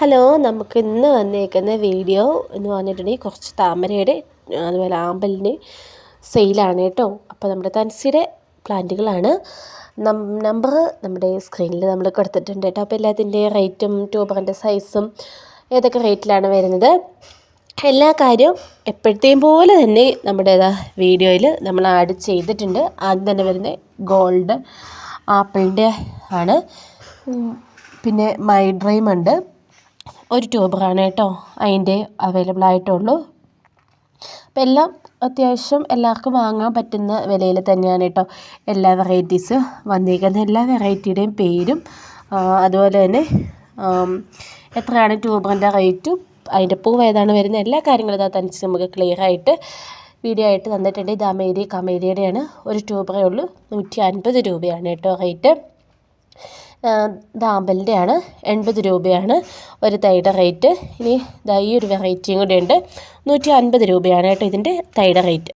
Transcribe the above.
Hello നമുക്ക് ഇന്ന് വന്നേക്കുന്ന വീഡിയോ എന്ന് പറഞ്ഞിട്ടുണ്ടെങ്കിൽ കുറച്ച് താമരയുടെ അതുപോലെ ആമ്പലിന്റെ സെയിലാണ് കേട്ടോ. അപ്പോൾ നമ്മുടെ തൻസിയുടെ പ്ലാന്റുകളാണ്. നമ്പർ നമ്മുടെ സ്ക്രീനിൽ നമ്മൾ കൊടുത്തിട്ടുണ്ട് കേട്ടോ. അപ്പോൾ എല്ലാത്തിന്റെ റേറ്റും ട്യൂബറിന്റെ സൈസും ഏതൊക്കെ റേറ്റിലാണ് വരുന്നത്. എല്ലാ കാര്യവും എപ്പോഴത്തെയും പോലെ തന്നെ നമ്മുടെ വീഡിയോയിൽ നമ്മൾ ആഡ് ചെയ്തിട്ടുണ്ട്. ആദ്യം തന്നെ വരുന്നത് ഗോൾഡ് ആപ്പിളിന്റെ ആണ്. പിന്നെ മൈ ഡ്രീം ഉണ്ട്. ഒരു ട്യൂബറാണ് കേട്ടോ അതിന്റെ അവൈലബിൾ ആയിട്ടുള്ളൂ. അപ്പം എല്ലാം അത്യാവശ്യം എല്ലാവർക്കും വാങ്ങാൻ പറ്റുന്ന വിലയിൽ തന്നെയാണ് കേട്ടോ എല്ലാ വെറൈറ്റീസ് വന്നിരിക്കുന്ന എല്ലാ വെറൈറ്റിയുടെയും പേരും അതുപോലെ തന്നെ എത്രയാണ് ട്യൂബറിന്റെ റേറ്റും അതിന്റെ പൂവ് ഏതാണ് വരുന്ന എല്ലാ കാര്യങ്ങളും ഇതാ തനിച്ച് നമുക്ക് ക്ലിയർ ആയിട്ട് വീഡിയോ ആയിട്ട് തന്നിട്ടുണ്ട്. ഇത് അമേരി കമേരിയുടെയാണ് ഒരു ട്യൂബറേ ഉള്ളൂ. നൂറ്റി അൻപത് രൂപയാണ് കേട്ടോ റേറ്റ് ദാമ്പലിന്റെ ആണ് എൺപത് രൂപയാണ് ഒരു തൈയുടെ റേറ്റ്. ഇനി ദാ ഈ ഒരു വെറൈറ്റിയും കൂടെ ഉണ്ട്. നൂറ്റി അൻപത് രൂപയാണ് കേട്ടോ ഇതിന്റെ തൈയുടെ റേറ്റ്